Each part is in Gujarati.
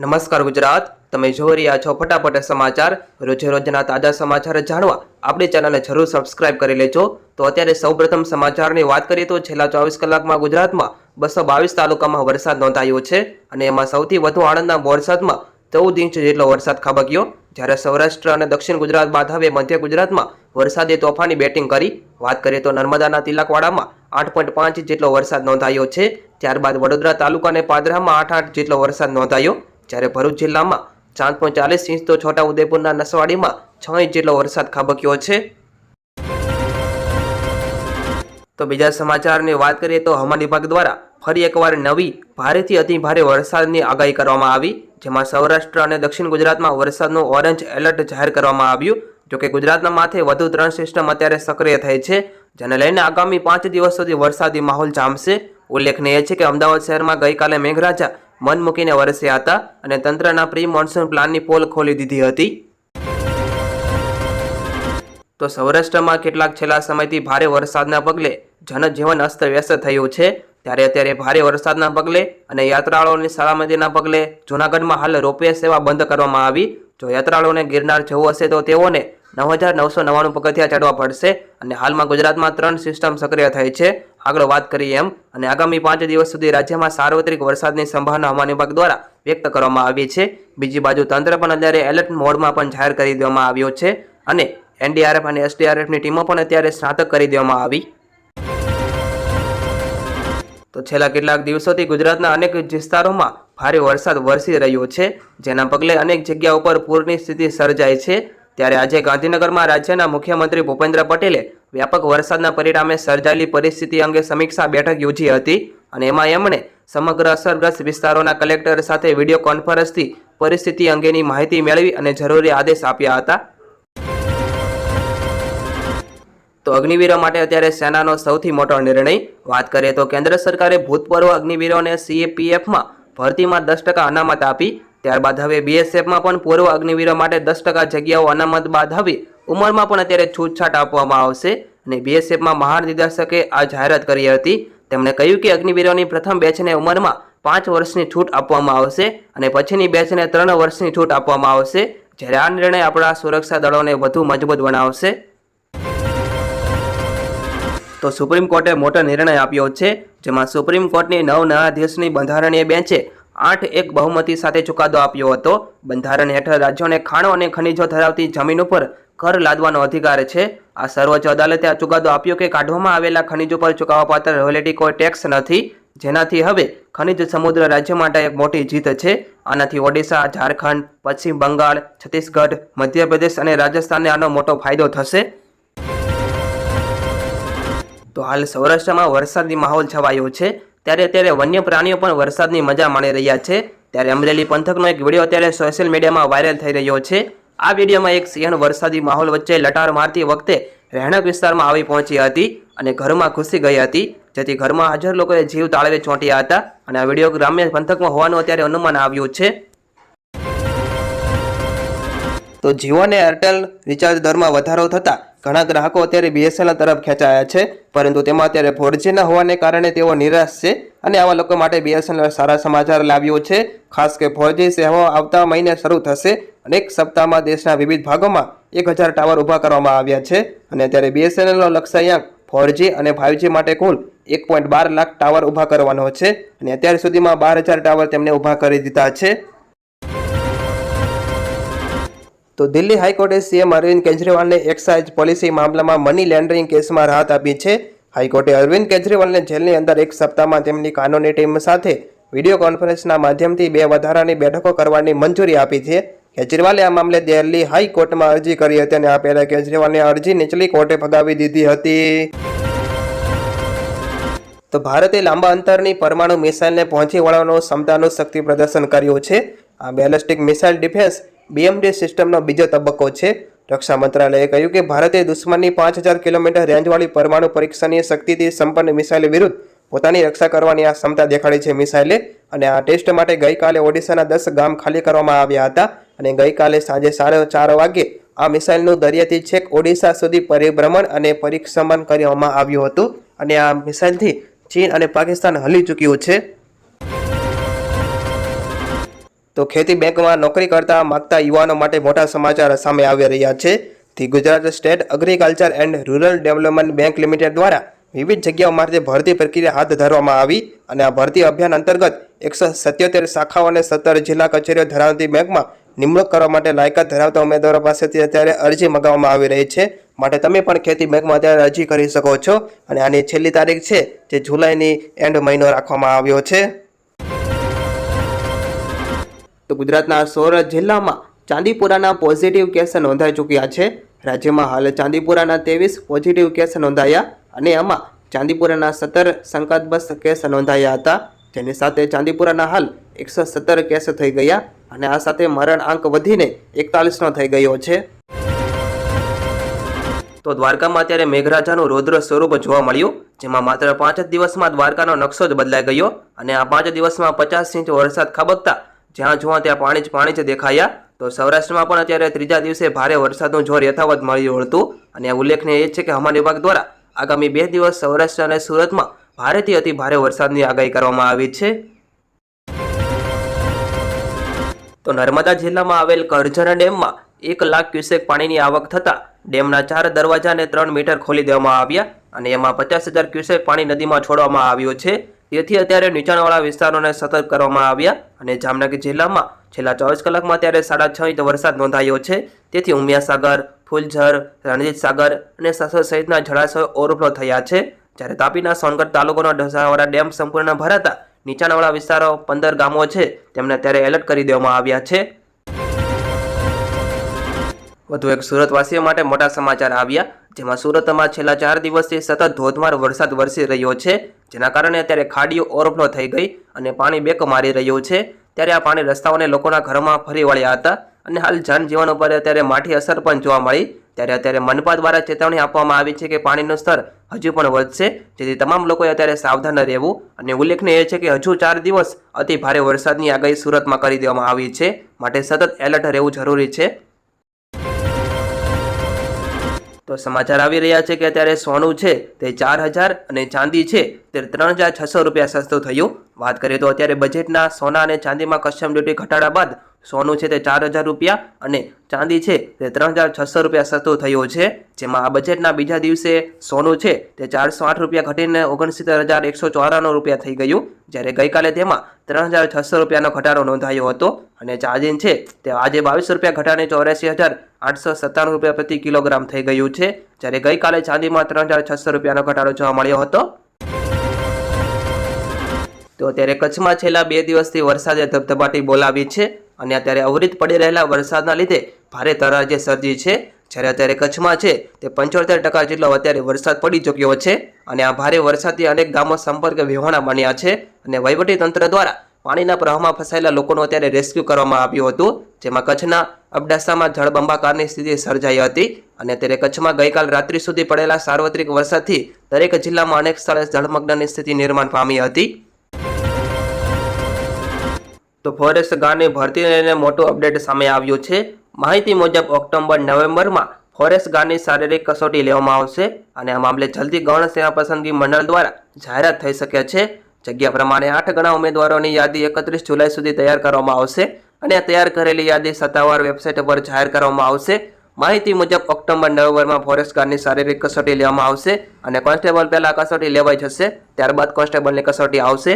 નમસ્કાર ગુજરાત. તમે જોઈ રહ્યા છો ફટાફટ સમાચાર. રોજે રોજના તાજા સમાચાર જાણવા આપણી ચેનલને જરૂર સબસ્ક્રાઇબ કરી લેજો. તો અત્યારે સૌપ્રથમ સમાચારની વાત કરીએ તો છેલ્લા ચોવીસ કલાકમાં ગુજરાતમાં બસો બાવીસ તાલુકામાં વરસાદ નોંધાયો છે અને એમાં સૌથી વધુ આણંદના બોરસદમાં ચૌદ ઇંચ જેટલો વરસાદ ખાબક્યો. જ્યારે સૌરાષ્ટ્ર અને દક્ષિણ ગુજરાત બાદ હવે મધ્ય ગુજરાતમાં વરસાદે તોફાની બેટિંગ કરી. વાત કરીએ તો નર્મદાના તિલકવાડામાં આઠ પોઈન્ટ પાંચ ઇંચ જેટલો વરસાદ નોંધાયો છે. ત્યારબાદ વડોદરા તાલુકા અને પાદરામાં આઠ આઠ જેટલો વરસાદ નોંધાયો. જ્યારે ભરૂચ જિલ્લામાં ચાંદ પોઈન્ટ ચાલીસ ઇંચ તો છોટા ઉદેપુરના નસવાડીમાં છ ઇંચ જેટલો વરસાદ ખાબક્યો છે. તો બીજા સમાચારની વાત કરીએ તો હવામાન વિભાગ દ્વારા ફરી એકવાર નવી ભારેથી અતિ ભારે વરસાદની આગાહી કરવામાં આવી, જેમાં સૌરાષ્ટ્ર અને દક્ષિણ ગુજરાતમાં વરસાદનું ઓરેન્જ એલર્ટ જાહેર કરવામાં આવ્યું જોકે ગુજરાતના માથે વધુ ત્રણ સિસ્ટમ અત્યારે સક્રિય થઈ છે, જેને લઈને આગામી પાંચ દિવસ સુધી વરસાદી માહોલ જામશે. ઉલ્લેખનીય છે કે અમદાવાદ શહેરમાં ગઈકાલે મેઘરાજા મન મૂકીને વરસ્યા હતા અને તંત્રના પ્રી મોન્સૂન પ્લાનની પોલ ખોલી દીધી હતી. તો સૌરાષ્ટ્રમાં કેટલાક છેલ્લા સમયથી ભારે વરસાદના પગલે જનજીવન અસ્તવ્યસ્ત થયું છે. ત્યારે અત્યારે ભારે વરસાદના પગલે અને યાત્રાળુઓની સલામતીના પગલે જૂનાગઢમાં હાલ રોપવે સેવા બંધ કરવામાં આવી. જો યાત્રાળુઓને ગિરનાર જવું હશે તો તેઓને નવ હજાર નવસો નવ્વાણું પગથિયાં ચડવા પડશે અને હાલમાં ગુજરાતમાં ત્રણ સિસ્ટમ સક્રિય થઈ છે. આગળ વાત કરીએ એમ. અને આગામી પાંચ દિવસ સુધી રાજ્યમાં સાર્વત્રિક વરસાદની સંભાવના હવામાન વિભાગ દ્વારા વ્યક્ત કરવામાં આવી છે. બીજી બાજુ તંત્ર પણ અત્યારે એલર્ટ મોડમાં પણ જાહેર કરી દેવામાં આવ્યો છે અને એનડીઆરએફ અને એસડીઆરએફની ટીમો પણ અત્યારે સ્નાતક કરી દેવામાં આવી. તો છેલ્લા કેટલાક દિવસોથી ગુજરાતના અનેક વિસ્તારોમાં ભારે વરસાદ વરસી રહ્યો છે. જેના પગલે અનેક જગ્યા ઉપર પૂરની સ્થિતિ સર્જાય છે. ત્યારે આજે ગાંધીનગરમાં રાજ્યના મુખ્યમંત્રી ભૂપેન્દ્ર પટેલે વ્યાપક વરસાદના પરિણામે સર્જાયેલી પરિસ્થિતિ અંગે સમીક્ષા બેઠક યોજી હતી અને એમાં એમણે સમગ્ર અસરગ્રસ્ત વિસ્તારોના કલેક્ટર સાથે વીડિયો કોન્ફરન્સથી પરિસ્થિતિ અંગેની માહિતી મેળવી અને જરૂરી આદેશ આપ્યા હતા. તો અગ્નિવીરો માટે અત્યારે સેનાનો સૌથી મોટો નિર્ણય. વાત કરીએ તો કેન્દ્ર સરકારે ભૂતપૂર્વ અગ્નિવીરોને સીએપીએફમાં ભરતીમાં દસ ટકા અનામત આપી ત્યારબાદ હવે બીએસએફમાં પણ પૂર્વ અગ્નિવીરો માટે દસ ટકા જગ્યાઓ અનામત બાદ હવે ઉંમરમાં પણ અત્યારે છૂટછાટ આપવામાં આવશે. અને બીએસએફમાં મહાનિર્દેશકે આ જાહેરાત કરી હતી. તેમણે કહ્યું કે અગ્નિવીરોની પ્રથમ બેચને ઉંમરમાં પાંચ વર્ષની છૂટ આપવામાં આવશે અને પછીની બેચને ત્રણ વર્ષની છૂટ આપવામાં આવશે. જ્યારે આ નિર્ણય આપણા સુરક્ષા દળોને વધુ મજબૂત બનાવશે. તો સુપ્રીમ કોર્ટે મોટો નિર્ણય આપ્યો છે, જેમાં સુપ્રીમ કોર્ટની નવ ન્યાયાધીશની બંધારણીય બેન્ચે આઠ એક બહુમતી સાથે ચુકાદો આપ્યો હતો. બંધારણ હેઠળ રાજ્યોને ખાણો અને ખનિજો ધરાવતી જમીન ઉપર કર લાદવાનો અધિકાર છે. આ સર્વોચ્ચ અદાલતે આ ચુકાદો આપ્યો કે કાઢવામાં આવેલા ખનિજો પર ચૂકવવાપાત્ર રોયલ્ટી કોઈ ટેક્સ નથી. જેનાથી હવે ખનિજ સમુદ્ર રાજ્ય માટે એક મોટી જીત છે. આનાથી ઓડિશા, ઝારખંડ, પશ્ચિમ બંગાળ, છત્તીસગઢ, મધ્યપ્રદેશ અને રાજસ્થાનને આનો મોટો ફાયદો થશે. તો હાલ સૌરાષ્ટ્રમાં વરસાદી માહોલ છવાયો છે. ત્યારે અત્યારે વન્ય પ્રાણીઓ પણ વરસાદની મજા માણી રહ્યા છે. ત્યારે અમરેલી પંથકનો એક વીડિયો અત્યારે સોશિયલ મીડિયામાં વાયરલ થઈ રહ્યો છે. આ વિડીયોમાં એક સિંહણ વરસાદી માહોલ વચ્ચે લટાર મારતી વખતે રહેણાંક વિસ્તારમાં આવી પહોંચી હતી અને ઘરમાં ઘૂસી ગઈ હતી. જેથી ઘરમાં હાજર લોકોએ જીવ તાળવે ચોંટ્યા હતા અને આ વીડિયો ગ્રામ્ય પંથકમાં હોવાનું અત્યારે અનુમાન આવ્યું છે. તો જીઓ અને એરટેલ રિચાર્જ દરમાં વધારો થતાં ઘણા ગ્રાહકો અત્યારે બીએસએનએલ તરફ ખેંચાયા છે, પરંતુ તેમાં અત્યારે ફોરજીના હોવાને કારણે તેઓ નિરાશ છે અને આવા લોકો માટે બીએસએનએલ સારા સમાચાર લાવ્યો છે. ખાસ કે ફોરજી સેવાઓ આવતા મહિને શરૂ થશે અને એક સપ્તાહમાં દેશના વિવિધ ભાગોમાં એક હજાર ટાવર ઊભા કરવામાં આવ્યા છે. અને અત્યારે બીએસએનએલનો લક્ષ્યાંક ફોરજી અને ફાઇવજી માટે કુલ એક પોઈન્ટ બાર લાખ ટાવર ઊભા કરવાનો છે અને અત્યાર સુધીમાં બાર હજાર ટાવર તેમને ઊભા કરી દીધા છે. તો દિલ્હી હાઈકોર્ટે સીએમ અરવિંદ કેજરીવાલને એક્સાઇઝ પોલિસી મામલામાં મની લોન્ડરિંગ કેસમાં રાહત આપી છે. હાઈકોર્ટે અરવિંદ કેજરીવાલને જેલની અંદર એક સપ્તાહમાં તેમની કાનૂની ટીમ સાથે વીડિયો કોન્ફરન્સના માધ્યમથી બે વધારાની બેઠકો કરવાની મંજૂરી આપી છે. કેજરીવાલે આ મામલે દિલ્હી હાઈકોર્ટમાં અરજી કરી હતી અને આ પહેલા કેજરીવાલની અરજી નીચલી કોર્ટે ફગાવી દીધી હતી. તો ભારતે લાંબા અંતરની પરમાણુ મિસાઇલને પહોંચી વળવાનું ક્ષમતાનું શક્તિ પ્રદર્શન કર્યું છે. આ બેલેસ્ટિક મિસાઇલ ડિફેન્સ બીએમડી સિસ્ટમનો બીજો તબક્કો છે. રક્ષા મંત્રાલયે કહ્યું કે ભારતે દુશ્મનની પાંચ હજાર કિલોમીટર રેન્જવાળી પરમાણુ પરીક્ષણની શક્તિથી સંપન્ન મિસાઇલ વિરુદ્ધ પોતાની રક્ષા કરવાની આ ક્ષમતા દેખાડી છે મિસાઇલે અને આ ટેસ્ટ માટે ગઈકાલે ઓડિશાના દસ ગામ ખાલી કરવામાં આવ્યા હતા અને ગઈકાલે સાંજે સાડા ચાર વાગે આ મિસાઇલનું દરિયાથી છેક ઓડિશા સુધી પરિભ્રમણ અને પરીક્ષમણ કરવામાં આવ્યું હતું. અને આ મિસાઇલથી ચીન અને પાકિસ્તાન હલી ચૂક્યું છે. તો ખેતી બેંકમાં નોકરી કરતા માગતા યુવાનો માટે મોટા સમાચાર સામે આવી રહ્યા છે. The Gujarat state agriculture and rural development bank limited દ્વારા વિવિધ જગ્યાઓ માટે ભરતી પ્રક્રિયા હાથ ધરવામાં આવી અને આ ભરતી અભિયાન અંતર્ગત એકસો સત્યોતેર શાખાઓ અને સત્તર જિલ્લા કચેરીઓ ધરાવતી બેંકમાં નિમણૂક કરવા માટે લાયકાત ધરાવતા ઉમેદવારો પાસેથી અત્યારે અરજી મંગાવવામાં આવી રહી છે. માટે તમે પણ ખેતી બેંકમાં અત્યારે અરજી કરી શકો છો અને આની છેલ્લી તારીખ છે, જે જુલાઈની એન્ડ મહિનો રાખવામાં આવ્યો છે. તો ગુજરાતના સોરઠ જિલ્લામાં ચાંદીપુરાના પોઝિટિવ કેસ નોંધાઈ ચૂક્યા છે. રાજ્યમાં હાલ ચાંદીપુરાના ત્રેવીસ પોઝિટિવ કેસ નોંધાયા અને આમાં ચાંદીપુરાના સત્તર શંકાસ્પદ કેસ નોંધાયા હતા. જેની સાથે ચાંદીપુરાના હાલ એકસો સત્તર કેસ થઈ ગયા અને આ સાથે મરણ આંક વધીને એકતાલીસનો થઈ ગયો છે. તો દ્વારકામાં અત્યારે મેઘરાજાનું રૌદ્ર સ્વરૂપ જોવા મળ્યું, જેમાં માત્ર પાંચ જ દિવસમાં દ્વારકાનો નકશો જ બદલાઈ ગયો અને આ પાંચ દિવસમાં પચાસ ઇંચ વરસાદ ખાબકતા જ્યાં જોવા ત્યાં પાણી જ પાણી જ દેખાયા. તો સૌરાષ્ટ્રમાં પણ અત્યારે ત્રીજા દિવસે ભારે વરસાદનું જોર યથાવત મળ્યું હતું. અને ઉલ્લેખનીય એ છે કે હવામાન વિભાગ દ્વારા આગામી બે દિવસ સૌરાષ્ટ્ર અને સુરતમાં ભારેથી અતિ ભારે વરસાદની આગાહી કરવામાં આવી છે. તો નર્મદા જિલ્લામાં આવેલ કરજણ ડેમમાં એક લાખ ક્યુસેક પાણીની આવક થતાં ડેમના ચાર દરવાજાને ત્રણ મીટર ખોલી દેવામાં આવ્યા. અને એમાં પચાસ હજાર ક્યુસેક પાણી નદીમાં છોડવામાં આવ્યું છે. તેથી અત્યારે નીચાણવાળા વિસ્તારોને સતર્ક કરવામાં આવ્યા અને જામનગર જિલ્લામાં છેલ્લા ચોવીસ કલાકમાં અત્યારે સાડા છ ઇંચ વરસાદ નોંધાયો છે. તેથી ઉમિયા સાગર ફૂલઝર રણજીત સાગર અને સસર સહિતના જળાશયો ઓવરફ્લો થયા છે. જ્યારે તાપીના સોનગઢ તાલુકાનો ઢસાવાળા ડેમ સંપૂર્ણ ભરાતા નીચાણવાળા વિસ્તારો પંદર ગામો છે. તેમને અત્યારે એલર્ટ કરી દેવામાં આવ્યા છે. વધુ એક સુરતવાસીઓ માટે મોટા સમાચાર આવ્યા, જેમાં સુરતમાં છેલ્લા ચાર દિવસથી સતત ધોધમાર વરસાદ વરસી રહ્યો છે, જેના કારણે અત્યારે ખાડીઓ ઓવરફ્લો થઈ ગઈ અને પાણી બેક મારી રહ્યું છે. ત્યારે આ પાણી રસ્તાઓને લોકોના ઘરમાં ફરી વળ્યા હતા અને હાલ જનજીવન ઉપર અત્યારે માઠી અસર પણ જોવા મળી. ત્યારે અત્યારે મનપા દ્વારા ચેતવણી આપવામાં આવી છે કે પાણીનું સ્તર હજુ પણ વધશે, જેથી તમામ લોકોએ અત્યારે સાવધાન રહેવું. અને ઉલ્લેખનીય છે કે હજુ ચાર દિવસ અતિ ભારે વરસાદની આગાહી સુરતમાં કરી દેવામાં આવી છે. માટે સતત એલર્ટ રહેવું જરૂરી છે. તો સમાચાર આવી રહ્યા છે કે અત્યારે સોનું છે તે ચાર હજાર અને ચાંદી છે તે ત્રણ હજાર છસો રૂપિયા સસ્તું થયું. વાત કરીએ તો અત્યારે બજેટના સોના અને ચાંદીમાં કસ્ટમ ડ્યુટી ઘટાડા બાદ સોનું છે તે ચાર હજાર રૂપિયા અને ચાંદી છે તે ત્રણ હજાર છસો રૂપિયા સસ્તો થયો છે. જેમાં આ બજેટના બીજા દિવસે સોનું છે તે ચારસો આઠ રૂપિયા ઘટીને ઓગણસિત્તેર હજાર એકસો ચોરાણું રૂપિયા થઈ ગયું. જ્યારે ગઈકાલે તેમાં ત્રણ હજાર છસો રૂપિયાનો ઘટાડો નોંધાયો હતો અને ચાંદી છે તે આજે બાવીસ રૂપિયા ઘટાડીને ચોર્યાસી હજાર આઠસો સત્તાણું રૂપિયા પ્રતિ કિલોગ્રામ થઈ ગયું છે. જ્યારે ગઈકાલે ચાંદીમાં ત્રણ હજાર છસો રૂપિયાનો ઘટાડો જોવા મળ્યો હતો. તો અત્યારે કચ્છમાં છેલ્લા બે દિવસથી વરસાદે ધબધબાટી બોલાવી છે. અને અત્યારે અવરિત પડી રહેલા વરસાદના લીધે ભારે તરાજે સર્જી છે. જ્યારે અત્યારે કચ્છમાં છે તે પંચોતેર ટકા જેટલો અત્યારે વરસાદ પડી ચૂક્યો છે અને આ ભારે વરસાદથી અનેક ગામો સંપર્ક વિહોણા બન્યા છે અને વહીવટી તંત્ર દ્વારા પાણીના પ્રવાહમાં ફસાયેલા લોકોનું અત્યારે રેસ્ક્યુ કરવામાં આવ્યું હતું, જેમાં કચ્છના અબડાસામાં જળબંબાકારની સ્થિતિ સર્જાઈ હતી અને અત્યારે કચ્છમાં ગઈકાલ રાત્રિ સુધી પડેલા સાર્વત્રિક વરસાદથી દરેક જિલ્લામાં અનેક સ્થળે જળમગ્નની સ્થિતિ નિર્માણ પામી હતી. તો ફોરેસ્ટ ગાર્ડની ભરતીને લઈને મોટું અપડેટ સામે આવ્યું છે. માહિતી મુજબ ઓક્ટોબર, નવેમ્બરમાં ફોરેસ્ટ ગાર્ડની શારીરિક કસોટી લેવામાં આવશે અને આ મામલે જલ્દી ગૌણ સેવા પસંદગી મંડળ દ્વારા જાહેરાત થઈ શકે છે. જગ્યા પ્રમાણે આઠ ગણા ઉમેદવારોની યાદી એકત્રીસ જુલાઈ સુધી તૈયાર કરવામાં આવશે અને આ તૈયાર કરેલી યાદી સત્તાવાર વેબસાઇટ પર જાહેર કરવામાં આવશે. માહિતી મુજબ ઓક્ટોબર, નવેમ્બરમાં ફોરેસ્ટ ગાર્ડની શારીરિક કસોટી લેવામાં આવશે અને કોન્સ્ટેબલ પહેલાં કસોટી લેવાઈ જશે. ત્યારબાદ કોન્સ્ટેબલની કસોટી આવશે.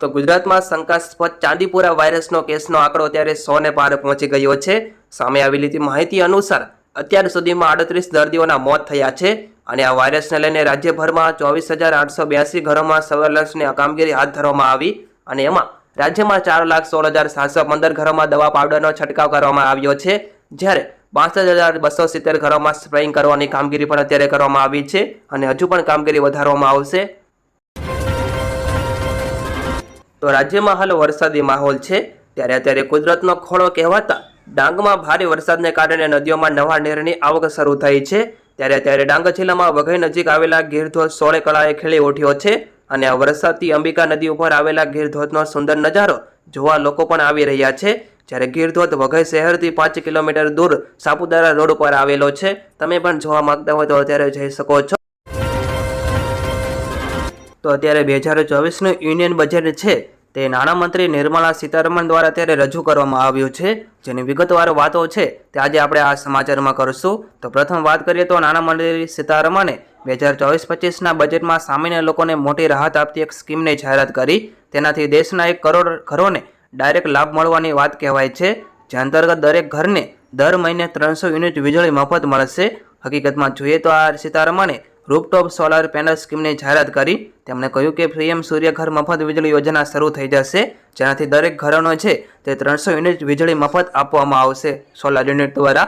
તો ગુજરાતમાં શંકાસ્પદ ચાંદીપુરા વાયરસનો કેસનો આંકડો અત્યારે સોને પાર પહોંચી ગયો છે. સામે આવેલી માહિતી અનુસાર અત્યાર સુધીમાં આડત્રીસ દર્દીઓના મોત થયા છે અને આ વાયરસને લઈને રાજ્યભરમાં ચોવીસ હજાર આઠસો બ્યાસી ઘરોમાં સર્વેલન્સની કામગીરી હાથ ધરવામાં આવી અને એમાં રાજ્યમાં ચાર લાખ સોળ હજાર સાતસો પંદર ઘરોમાં દવા પાવડરનો છંટકાવ કરવામાં આવ્યો છે. જ્યારે બાસઠ હજાર બસો સિત્તેર ઘરોમાં સ્પ્રેઇંગ કરવાની કામગીરી પણ અત્યારે કરવામાં આવી છે અને હજુ પણ કામગીરી વધારવામાં આવશે. તો રાજ્યમાં હાલ વરસાદી માહોલ છે. ત્યારે અત્યારે કુદરતનો ખોળો કહેવાતા ડાંગમાં ભારે વરસાદને કારણે નદીઓમાં નવા નીરની આવક શરૂ થઈ છે. ત્યારે અત્યારે ડાંગ જિલ્લામાં વઘઈ નજીક આવેલા ગીરધોધ સોળે કળાએ ખીલી ઉઠ્યો છે અને આ વરસાદથી અંબિકા નદી ઉપર આવેલા ગીરધોધનો સુંદર નજારો જોવા લોકો પણ આવી રહ્યા છે. જ્યારે ગીરધોધ વઘઈ શહેરથી પાંચ કિલોમીટર દૂર સાપુતારા રોડ ઉપર આવેલો છે. તમે પણ જોવા માંગતા હોય તો અત્યારે જઈ શકો છો. તો અત્યારે બે હજાર ચોવીસનું યુનિયન બજેટ છે તે નાણામંત્રી નિર્મલા સીતારમણ દ્વારા અત્યારે રજૂ કરવામાં આવ્યું છે. જેની વિગતવાર વાતો છે તે આજે આપણે આ સમાચારમાં કરીશું. તો પ્રથમ વાત કરીએ તો નાણામંત્રી સીતારમણે બે હજાર ચોવીસ પચીસના બજેટમાં સામાન્ય લોકોને મોટી રાહત આપતી એક સ્કીમની જાહેરાત કરી. તેનાથી દેશના એક કરોડ ઘરોને ડાયરેક્ટ લાભ મળવાની વાત કહેવાય છે. જે અંતર્ગત દરેક ઘરને દર મહિને ત્રણસો યુનિટ વીજળી મફત મળશે. હકીકતમાં જોઈએ તો આ સીતારમણે રૂપટોપ સોલાર પેનલ સ્કીમની જાહેરાત કરી. તેમણે કહ્યું કે પીએમ સૂર્ય ઘર મફત વીજળી યોજના શરૂ થઈ જશે. જેનાથી દરેક ઘરોનો છે તે ત્રણસો યુનિટ વીજળી મફત આપવામાં આવશે. સોલાર યુનિટ દ્વારા